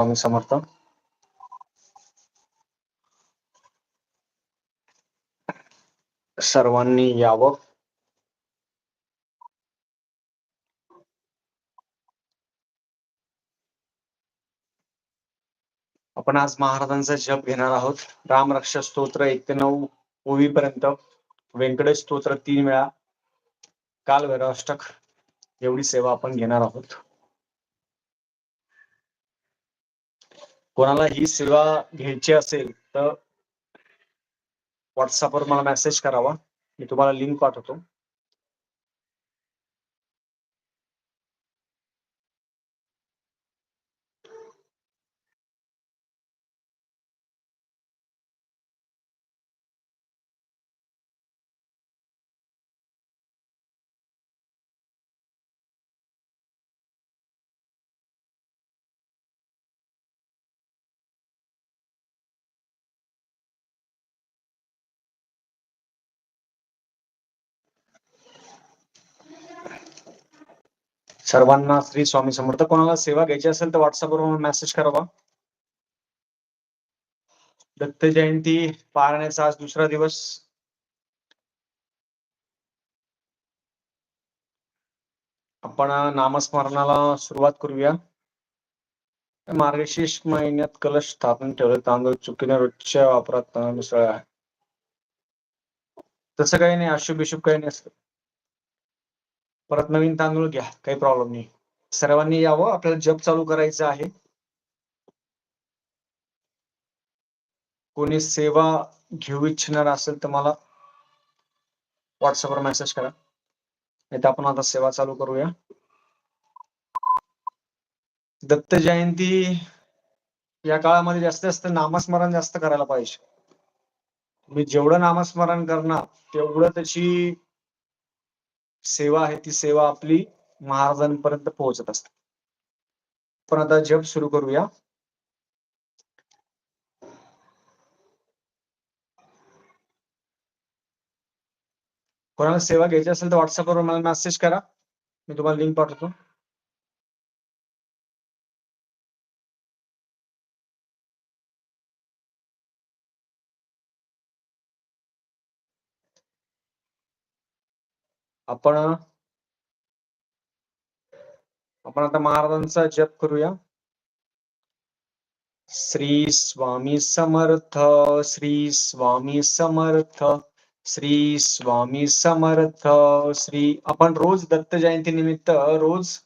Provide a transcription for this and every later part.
स्वामी समर्थ. सर्वांनी यावं. आपण आज महाराजांचा जप घेणार आहोत. रामरक्ष स्तोत्र एक ते नऊ ओवी पर्यंत व्यंकटेश स्तोत्र तीन वेळा. काल भैरवाष्टक एवढी सेवा आपण घेणार आहोत. कोणाला ही सेवा घ्यायची असेल तर व्हॉट्सअपवर मला मेसेज करावा. मी तुम्हाला लिंक पाठवतो. सर्वांना श्री स्वामी समर्थ. कोणाला सेवा घ्यायची असेल तर व्हॉट्सअपवर मला मेसेज करावा दत्त जयंती पाळण्याचा आज दुसरा दिवस. आपण नामस्मरणाला सुरुवात करूया. मार्गशीर्ष महिन्यात कलश स्थापन ठेवलं. तांदूळ चुकीने रोजच्या वापरात तांदूळ मिसळ आहे. तसं काही नाही. अशुभ बिशुभ काही नाही परत नवीन तांदूळ घ्या काही प्रॉब्लेम नाही. सर्वांनी यावं आपल्याला जप चालू करायचं आहे. कोणी सेवा घेऊ इच्छिणार असेल तर मला व्हॉट्सअपवर मेसेज करा. नाही तर आपण आता सेवा चालू करूया. दत्त जयंती या काळामध्ये जास्तीत जास्त नामस्मरण जास्त करायला पाहिजे. तुम्ही जेवढं नामस्मरण करणार तेवढं त्याची सेवा आहे ती सेवा आपली महाराजांपर्यंत पोहोचत असते. पण आता जप सुरू करूया. कोणाला सेवा घ्यायची असेल तर व्हॉट्सअपवर मला मेसेज करा. मी तुम्हाला लिंक पाठवतो. आपण आपण आता महाराजांचा जप करूया. श्री स्वामी समर्थ श्री स्वामी समर्थ श्री स्वामी समर्थ श्री आपण रोज दत्त जयंती निमित्त रोज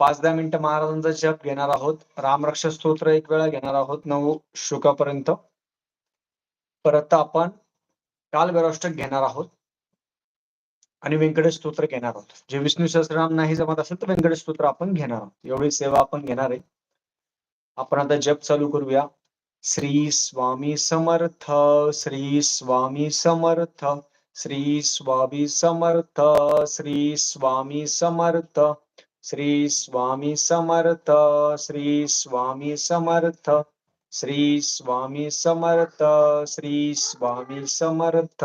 पाच दहा मिनिटं महाराजांचा जप घेणार आहोत. रामरक्ष स्तोत्र एक वेळा घेणार आहोत नऊ श्लोकापर्यंत परत आपण काल गौराष्टक घेणार आहोत. आणि व्यंकटेश स्तोत्र घेणार आहोत. जे विष्णू सहस्रनाम नाही जमत असेल तर व्यंकटेश स्तोत्र आपण घेणार आहोत. एवढी सेवा आपण घेणार आहे. आपण आता जप चालू करूया. श्री स्वामी समर्थ श्री स्वामी समर्थ श्री स्वामी समर्थ श्री स्वामी समर्थ श्री स्वामी समर्थ श्री स्वामी समर्थ श्री स्वामी समर्थ श्री स्वामी समर्थ.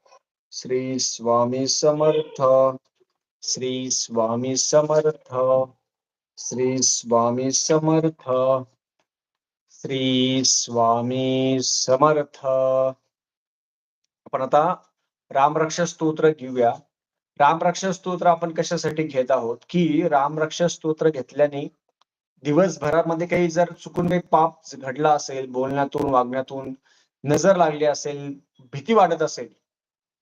श्री स्वामी समर्थ। श्री स्वामी समर्थ। श्री स्वामी समर्थ। श्री स्वामी समर्थ। आपण आता रामरक्ष स्तोत्र घेऊया. रामरक्ष स्तोत्र आपण कशासाठी घेत आहोत? की रामरक्ष स्तोत्र घेतल्याने दिवसभरामध्ये काही जर चुकून काही पाप घडला असेल बोलण्यातून वागण्यातून नजर लागली असेल भीती वाटत असेल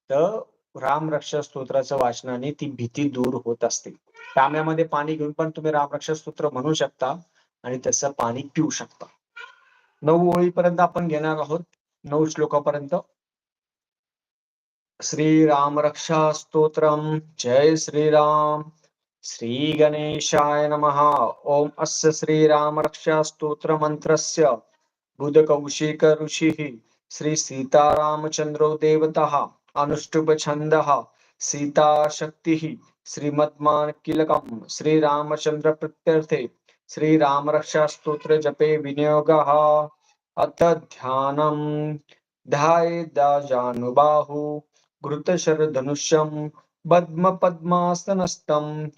तर रामरक्षा स्तोत्राच्या वाचनाने ती भीती दूर होत असते. तांब्यामध्ये पाणी घेऊन पण तुम्ही रामरक्षा स्तोत्र म्हणू शकता आणि त्याचं पाणी पिऊ शकता. नऊ ओळीपर्यंत आपण घेणार आहोत. नऊ श्लोकापर्यंत. श्रीराम रक्षा स्तोत्रम जय श्रीराम श्री गणेशाय नमहा ओम अस्य श्रीराम रक्षा स्तोत्र मंत्रस्य. बुधकौशिक ऋषी. श्री सीतारामचंद्रो देवता. अनुष्टुप छन्दः सीता शक्तिः श्रीमद्मान किलकम श्रीरामचन्द्र प्रत्यर्थे श्रीराम रक्षा स्तोत्र जपे विनियोगः। अथ ध्यानम्। ध्यायेदाजानुबाहु घृतशरधनुष्यं पद्म पद्मासनस्थं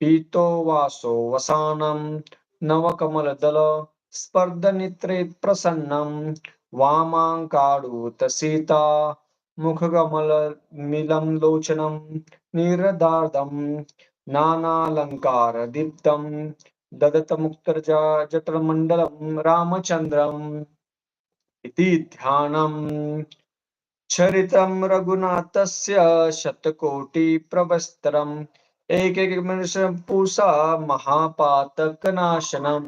पीतो वासो वसानं नवकमलदल स्पर्धनित्रे प्रसन्नं वामाङ्काडूत सीता। ముఖగమల మిలంలోచనం నీరదార్థం నానాలంకార దీప్తం దదత ముక్తర్జా జఠరమండలం రామచంద్రం ఇది ధ్యానం చరితం రఘునాథస్య శతకోటి ప్రవస్త్రం ఏకైక మనుష పూసా మహాపాతకనాశనం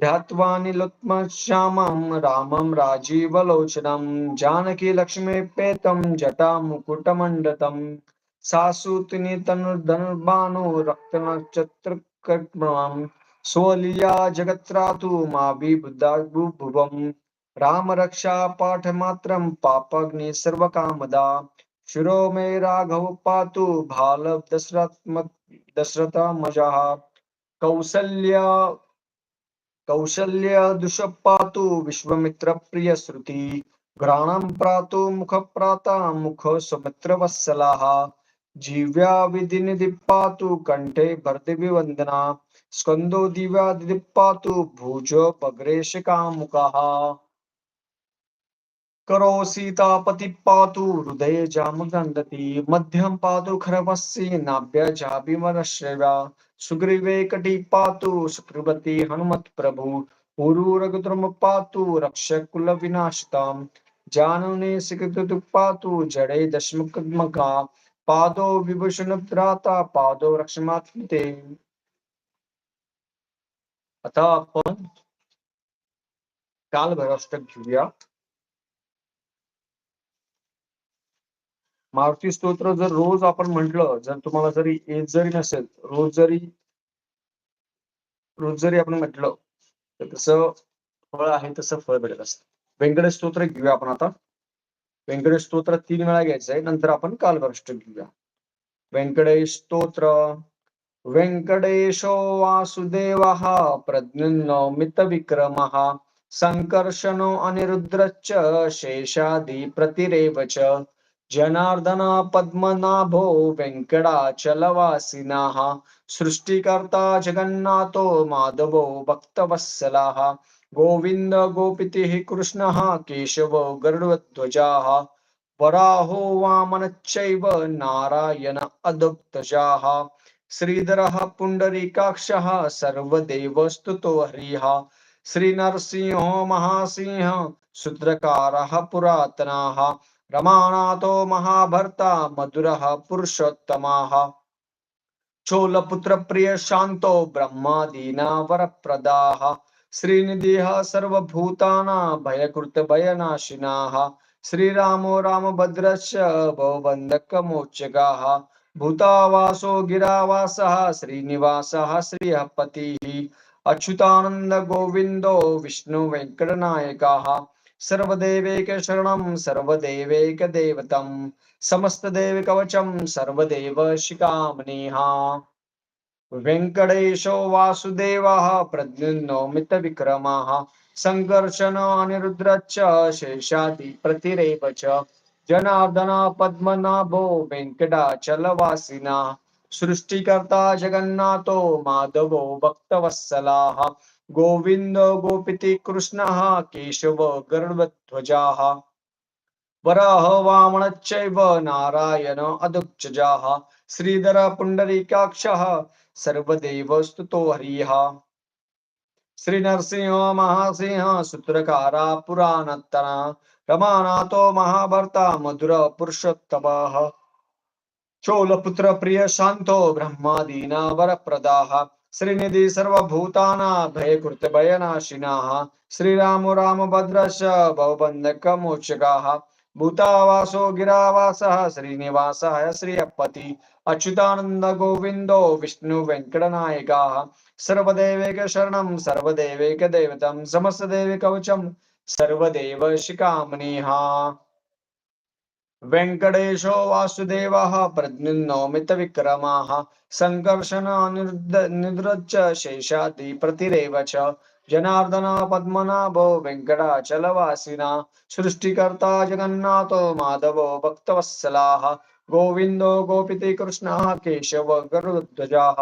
ध्यात्वा निलुत्मश्यामं रामं राजीवलोचनं जानकीलक्ष्मीपेतं जटामुकुटमण्डतं सासूतिनितनुर्धनुर्बाणो रक्तनक्षत्रकर्मणं सोलिया जगत्रातु माभिबुद्धाभुभुवं रामरक्षापाठमात्रं पापग्नि सर्वकामदा शिरो मे राघव पातु भालव दशरथ दशरथमजः कौसल्या कौशल्य दुष्पातु विश्वमित्र प्रिय श्रुति घ्राणं प्रातु मुख प्राता मुख सुमित्र वत्सलाः जीव्या विधिनिधिपातु कंठे भर्दिवि वंदना दिव्या पातु भुज पग्रेश कामुकाः करो सीतापति पातु हृदय जाम गंधती मध्यम पातु खरवस्सी नाभ्य जाभिमरश्रवा सुग्रीवे कटी पातु सुकृवती हनुमत प्रभु पुरु रघुद्रम पातु रक्षक कुल विनाशताम जानने सिकृत पातु जडे दशमुखा पादो विभूषण त्राता पादो रक्षमात्मते। आता आपण काल भराष्टक घेऊया। मारुती स्तोत्र जर रोज आपण म्हटलं जर तुम्हाला जरी येत जरी नसेल रोज जरी रोज जरी आपण म्हटलं तर तसं फळ आहे तसं फळ भेटत असत. व्यंकटेश स्तोत्र घेऊया आपण आता. व्यंकटेश स्तोत्र तीन वेळा घ्यायचं आहे नंतर आपण कालभ्रष्ट घेऊया. व्यंकटेश स्तोत्र व्यंकटेशो वासुदेव प्रज्ञ मित विक्रम संकर्षणो अनिरुद्रच शेषादी प्रतिरेव जनार्दन पद्मनाभो व्यङ्कटाचलवासिनः सृष्टिकर्ता जगन्नाथो माधवो भक्तवत्सलाः गोविन्द गोपितिः कृष्णः केशवो गरुडध्वजाः वराहो वामनश्चैव नारायण अदुक्तजाः श्रीधरः पुण्डरीकाक्षः सर्वदेवस्तुतो हरिः श्रीनरसिंहो महासिंह शूद्रकारः पुरातनाः रमानाथो महाभर्ता मधुरः पुरुषोत्तमाः। चोलपुत्र शान्तो ब्रह्मादीना वरप्रदाः। श्रीनिधिः सर्वभूताना भयकृतभयनाशिनाः श्रीरामो रामभद्रश्च भवबन्धकमोचकाः भूतावासो गिरावासः श्रीनिवासः श्रियः अच्युतानन्द गोविन्दो विष्णुवेङ्कटनायकाः सर्वदेवेक शरणं सर्वदेवैकदेवतं समस्तदेव कवचं सर्वदेव शिकामणिहा वेङ्कटेशो वासुदेवः प्रद्युन्नो मितविक्रमः सङ्कर्षण अनिरुद्रश्च शेषादि प्रतिरेव च जनार्दन पद्मनाभो वेङ्कटाचलवासिनः सृष्टिकर्ता जगन्नाथो माधवो भक्तवत्सलाः। गोविन्द गोपिति कृष्णः केशव गरुडध्वजाः वराह वामनश्चैव नारायण अदुक्षजाः। श्रीधर पुण्डरीकाक्षः सर्वदेव स्तुतो हरिः। श्रीनरसिंह महासिंह सूत्रकारा पुराणत्तना रमानाथो महाभर्ता मधुर पुरुषोत्तमः। चोलपुत्र प्रिय शान्तो ब्रह्मादीना वरप्रदाः। श्रीनिधि सर्वभूताना भयकृत भयनाशिनाः श्रीरामो रामभद्रश्च भवबन्धकमोचकाः भूतावासो गिरावासः श्रीनिवासः श्रियपति अच्युतानन्द गोविन्दो विष्णु वेङ्कटनायकाः सर्वदेवैक शरणं सर्वदेवैक दैवतं समस्तदेव कवचं सर्वदेव शिकामणिः वेङ्कटेशो वासुदेवः प्रद्युन्नो मितविक्रमाः सङ्कर्षण अनिरुद्ध निरुच्च शेषादि प्रतिरेव च। जनार्दना पद्मनाभो वेङ्कटाचलवासिना सृष्टिकर्ता जगन्नाथो माधवो भक्तवत्सलाः गोविन्दो गोपिते कृष्णः केशव गरुध्वजाः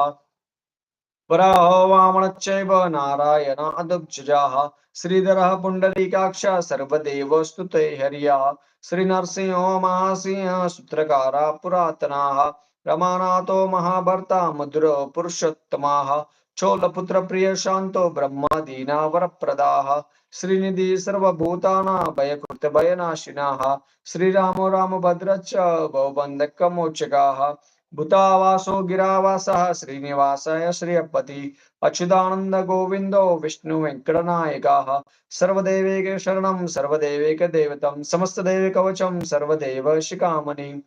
वराह वामनश्चैव नारायण अदुक्षजाः श्रीधरः पुण्डरीकाक्ष सर्वदेव स्तुते हर्या। श्रीनरसिंहो महासिंह सूत्रकारा पुरातनाः। रमानाथो महाभर्ता मधुर पुरुषोत्तमाः। चोलपुत्र प्रिय शान्तो ब्रह्मादीना वरप्रदाः। श्रीनिधि सर्वभूताना भयकृत भयनाशिनाः। श्रीरामो रामभद्रश्च भवबन्धकमोचकाः भूतावासो गिरावासः श्रीनिवासः श्रियपति अच्युतानन्द गोविन्दो विष्णु वेङ्कटनायकाः। सर्वदेवैक शरणं देवतं सर्वदेव शिखामणि।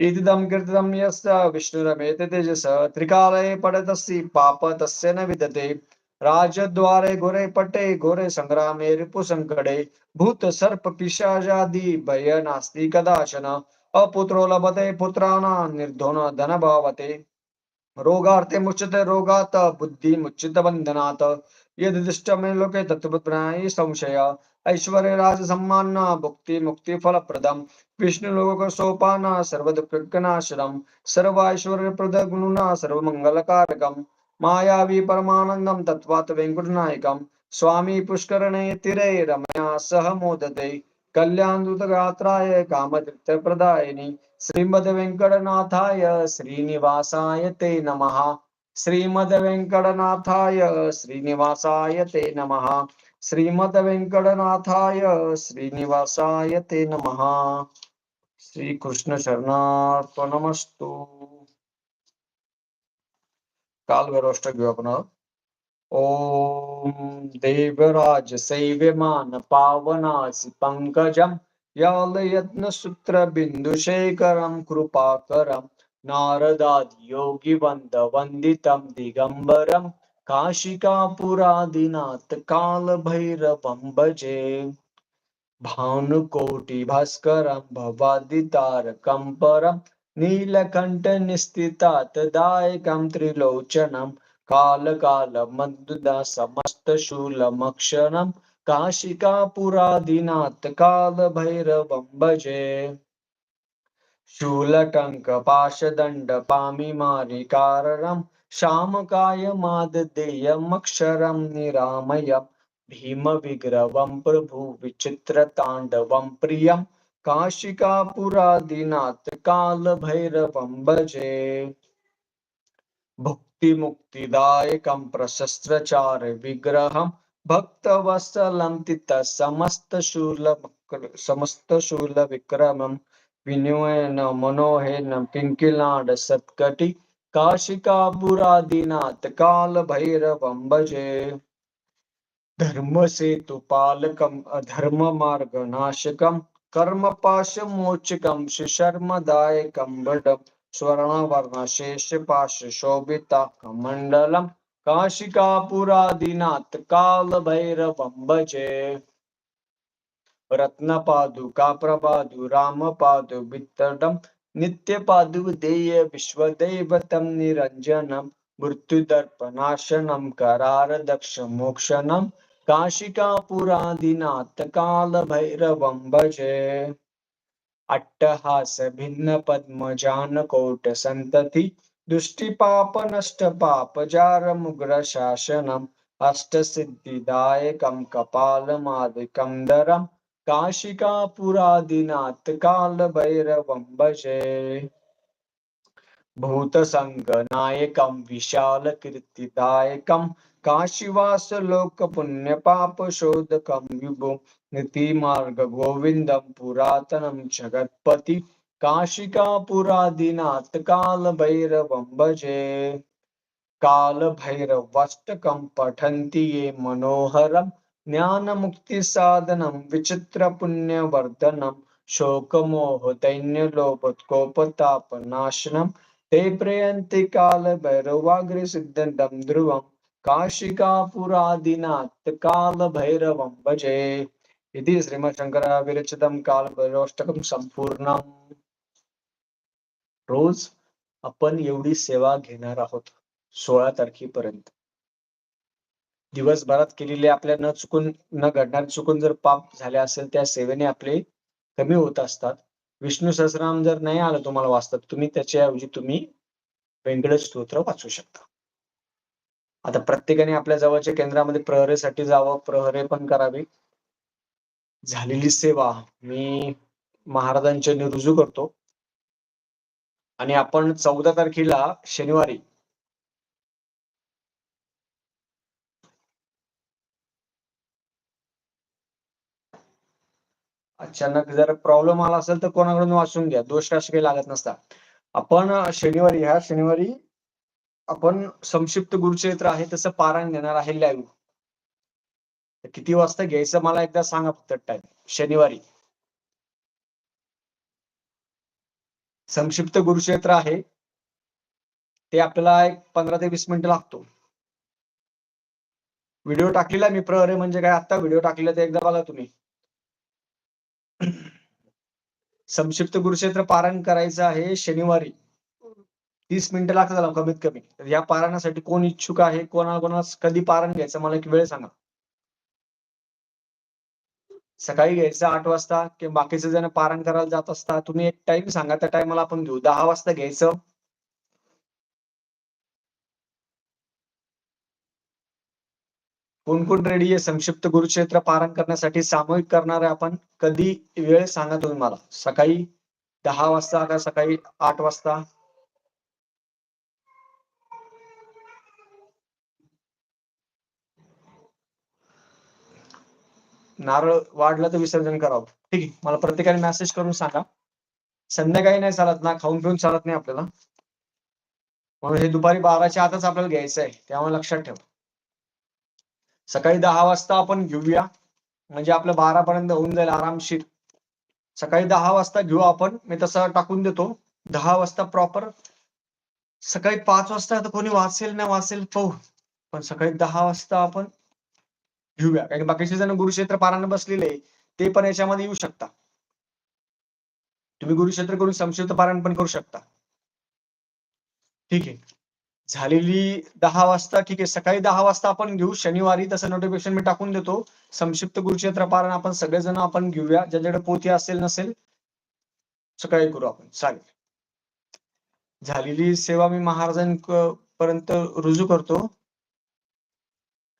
इदं कीर्तितं यस्य विष्णुरमेत तेजस। त्रिकालये पडतस्ति पाप तस्य न विदते। राजद्वारे घोरे पटे घोरे सङ्ग्रामे रिपुसङ्कटे भूत सर्प पिशाजादि भय नास्ति कदाचन। अपुत्रो लभते पुत्राणां निर्धन धनभावते. रोगार्थे मुच्यते रोगात् बुद्धि मुच्यत बन्धनात् यदिष्टमे लोके तत्त्वज्ञायि संशय। ऐश्वर्य राज सम्मान भुक्ति मुक्ति फलप्रदम। विष्णु लोक सोपान सर्व दुःखनाशनम सर्व ऐश्वर्य प्रद गुणुना सर्व मंगलकारकम मायावी परमानंदम तत्वात वेंकुटनायकम स्वामी पुष्करणे तिरे रमया सह मोदते। कल्याणदूतगात्राय कामतृप्तप्रदायिनि श्रीमद वेंकटनाथाय श्रीनिवासाय ते नमः। श्रीमद्वेङ्कटनाथाय श्रीनिवासाय ते नमः। श्रीमद्वेङ्कटनाथाय श्रीनिवासाय ते नमः। श्री कृष्ण काल भैरवष्टक घेऊ आपण ओ देवराज सैव्यमान पावनासि पङ्कजं यालयत्नसूत्रबिन्दुशेखरं कृपाकरं नारदादियोगिवन्दवन्दितं दिगम्बरं काशिकापुरादिनाथ कालभैरवं भजे। भानुकोटिभास्करं भवादितारकं परं नीलकण्ठनिस्थितातदायकं त्रिलोचनं कालकालमद्दुदा समस्तशूलमक्षरं काशिकापुरादिनाथ कालभैरवं भजे शूलटङ्कपाशदण्डपामिमारिकारं श्यामकायमाददेयमक्षरं निरामयं भीमविग्रवं प्रभु विचित्रताण्डवं प्रियं काशिकापुरादिनाथ कालभैरवं भजे मुक्तिदायकं प्रशस्त्रचार विग्रहं भक्तवत्सलं समस्तशूल समस्तशूलविक्रमं विनयेन मनोहेन पिङ्किलाड सत्कटि काशिकापुरादिनाथ कालभैरवं भजे। धर्मसेतुपालकम् अधर्ममार्गनाशकं कर्मपाशमोचकं सुशर्मदायकं भटं स्वर्णवर्णशेषपाशशोभिताकमण्डलं काशिकापुरादिनाथ कालभैरवं भजे रत्नपादुका प्रपादु रामपादु वित्तडं नित्यपादुदेय विश्वदैवतं निरञ्जनं मृत्युदर्पनाशनं करारदक्षमोक्षणं काशिकापुरादिनाथ कालभैरवं भजे अट्टहास भिन्न पद्मजानकोट संतती दुष्टिपाप नष्ट पाप जार मुग्र शासनम अष्टसिद्धिदायकं कपालमादिकं दरं काशिकापुरादिनाथ कालभैरवं भजे। भूतसङ्गनायकं विशालकीर्तिदायकं शोधकं विभुं नीतिमार्गगोविन्दं पुरातनं जगत्पति काशिकापुरादिनाथ कालभैरवं भजे। कालभैरवाष्टकं पठन्ति ये मनोहरं ज्ञानमुक्तिसाधनं विचित्रपुण्यवर्धनं शोकमोहदैन्यलोभकोपतापनाशनं ते प्रयन्ति कालभैरवाग्रसिद्धं ध्रुवं काशिकापुरादिनाथ कालभैरवं भजे। इति श्रीमच्छंकराविरचितं कालभैरवाष्टकं संपूर्ण रोज आपण एवढी सेवा घेणार आहोत सोळा तारखेपर्यंत. दिवसभरात केलेले आपल्या न चुकून न घडणार चुकून जर पाप झाले असेल त्या सेवेने आपले कमी होत असतात. विष्णू सहस्राम जर नाही आलं तुम्हाला वाचतात तुम्ही त्याच्याऐवजी तुम्ही व्यंकटेश स्तोत्र वाचू शकता. आता प्रत्येकाने आपल्या जवळच्या केंद्रामध्ये प्रहरेसाठी जावं प्रहरे पण करावे. झालेली सेवा मी महाराजांच्या रुजू करतो. आणि आपण चौदा तारखेला शनिवारी अचानक जर प्रॉब्लेम आला असेल तर कोणाकडून वाचून घ्या? दोष असे काही लागत नसता. आपण शनिवारी ह्या शनिवारी आपण संक्षिप्त गुरुचरित्र आहे तसं पारायण देणार आहे लाईव्ह किती वाजता घ्यायचं मला एकदा सांगा फक्त टाइम शनिवारी. संक्षिप्त गुरुक्षेत्र आहे. ते आपल्याला एक पंधरा ते वीस मिनिट लागतो. व्हिडिओ टाकलेला मी प्रहरे म्हणजे काय आता व्हिडिओ टाकलेला ते एकदा बघा तुम्ही. संक्षिप्त गुरुक्षेत्र पारायण करायचं आहे शनिवारी. तीस मिनिटं लागतात कमीत कमी. या पारायणासाठी कोण इच्छुक आहे कोणाला कोणाला कधी पारायण घ्यायचं मला एक वेळ सांगा. सकाळी घ्यायचं आठ वाजता किंवा बाकीचे जण पारण करायला जात असता तुम्ही एक टाइम सांगा त्या टाइमला आपण घेऊ. दहा वाजता घ्यायचं. कोण कोण रेडी आहे? संक्षिप्त गुरुक्षेत्र पारण करण्यासाठी सामूहिक करणार आहे आपण. कधी? वेळ सांगा तुम्ही मला. सकाळी दहा वाजता का सकाळी आठ वाजता? नारळ वाढलं तर विसर्जन करावं. ठीक आहे. मला प्रत्येकाने मेसेज करून सांगा. संध्याकाळी नाही चालत ना खाऊन पिऊन चालत नाही आपल्याला. म्हणून हे दुपारी बाराच्या आतच आपल्याला घ्यायचं आहे. त्यामुळे लक्षात ठेवा. सकाळी दहा वाजता आपण घेऊया. म्हणजे आपलं बारा पर्यंत होऊन जाईल आरामशीर सकाळी दहा वाजता घेऊ आपण. मी तसं टाकून देतो. दहा वाजता प्रॉपर सकाळी पाच वाजता कोणी वाचेल ना वाचेल पाहू. पण सकाळी दहा वाजता आपण घेऊया. कारण बाकीचे जण गुरुक्षेत्र पारायण बसलेले ते पण याच्यामध्ये येऊ शकता. तुम्ही गुरुक्षेत्र करून संक्षिप्त पारायण पण करू शकता. ठीक आहे. झालेली दहा वाजता ठीक आहे सकाळी दहा वाजता आपण घेऊ. शनिवारी तसं नोटिफिकेशन मी टाकून देतो. संक्षिप्त गुरुक्षेत्र पारायण आपण सगळेजण आपण घेऊया. ज्याच्याकडे पोथी असेल नसेल सकाळी करू आपण. चालेल. झालेली सेवा मी महाराजांपर्यंत रुजू करतो.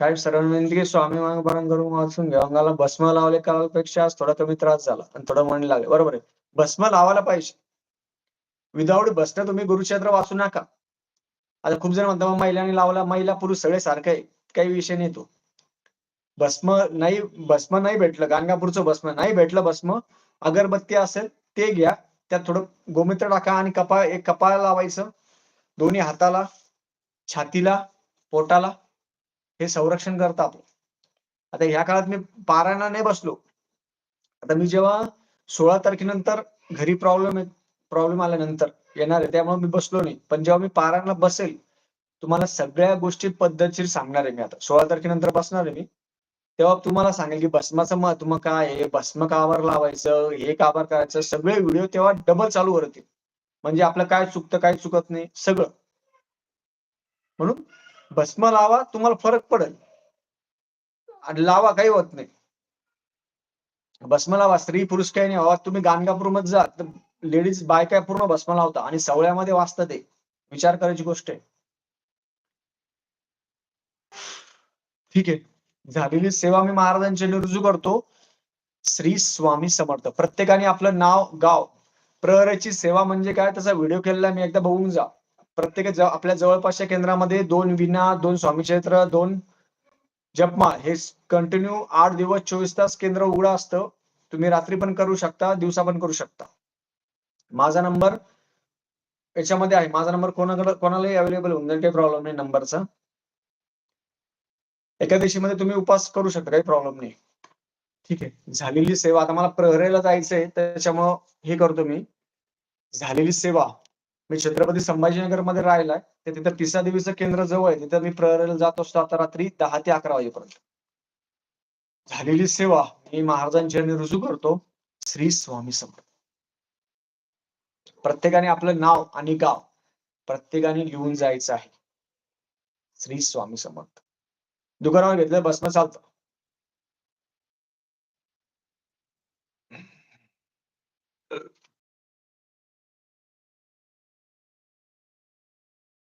काय सर्वांनी विनंती की स्वामी मागं करून वाचून घ्या. अंगाला भस्म लावले कालपेक्षा थोडा कमी त्रास झाला आणि थोडं मन लागले. बरोबर आहे? भस्म लावायला पाहिजे. विदाऊट भस्म तुम्ही गुरुक्षेत्र वाचू नका. आता खूप जण म्हणतात महिलांनी लावला महिला पुरुष सगळे सारखे आहे काही विषय नाही तो. भस्म नाही भस्म नाही भेटलं. गाणगापूरचं भस्म नाही भेटलं भस्म. अगरबत्ती असेल ते घ्या. त्यात थोडं गोमित्र टाका आणि कपाळ एक कपाळ लावायचं. दोन्ही हाताला छातीला पोटाला. हे संरक्षण करतं आपलं आता ह्या काळात मी पारायणा नाही बसलो. आता मी जेव्हा सोळा तारखेनंतर घरी प्रॉब्लेम प्रॉब्लेम आल्यानंतर येणार आहे त्यामुळे मी बसलो नाही. पण जेव्हा मी पारायणला बसेल तुम्हाला सगळ्या गोष्टी पद्धतशीर सांगणार आहे मी आता. सोळा तारखेनंतर बसणार आहे मी. तेव्हा तुम्हाला सांगेल की भस्माचं महत्त्व काय आहे भस्म कावर लावायचं हे कावर करायचं सगळे व्हिडिओ तेव्हा डबल चालू वरतील म्हणजे आपलं काय चुकतं काय चुकत नाही सगळं. म्हणून भस्म लावा तुम्हाला फरक पडेल. आणि लावा काही होत नाही. भस्म लावा स्त्री पुरुष काही नाही. बाबा तुम्ही गाणगापूरमध्ये जा तर लेडीज बायका पूर्ण भस्म लावता. आणि सवळ्यामध्ये वाचतं ते. विचार करायची गोष्ट आहे. ठीक आहे. झालेली सेवा मी महाराजांची रुजू करतो. श्री स्वामी समर्थ. प्रत्येकाने आपलं नाव गाव प्रहरेची सेवा म्हणजे काय? त्याचा व्हिडिओ केलेला मी एकदा बघून जा. प्रत्येक आपल्या जवळपासच्या केंद्रामध्ये दोन विना दोन स्वामीक्षेत्र दोन जपमाळ हे कंटिन्यू आठ दिवस चोवीस तास केंद्र उघडं असतं. तुम्ही रात्री पण करू शकता दिवसा पण करू शकता. माझा नंबर याच्यामध्ये आहे. माझा नंबर कोणाकडे कोणालाही अवेलेबल होऊन जाईल काही प्रॉब्लेम नाही नंबरचा. एकादशीमध्ये तुम्ही उपास करू शकता काही प्रॉब्लेम नाही. ठीक आहे. झालेली सेवा आता मला प्रहरेला जायचंय त्याच्यामुळं हे करतो मी. झालेली सेवा मी छत्रपती संभाजीनगरमध्ये राहिलाय तर तिथं तिसऱ्या देवीचं केंद्र जवळ आहे तिथं मी प्रहरेला जात असतो आता रात्री दहा ते अकरा वाजेपर्यंत. झालेली सेवा मी महाराजांच्या रुजू करतो श्री स्वामी समर्थ. प्रत्येकाने आपलं नाव आणि गाव प्रत्येकाने लिहून जायचं आहे. श्री स्वामी समर्थ. दुकानावर घेतलं बसणं चालतं.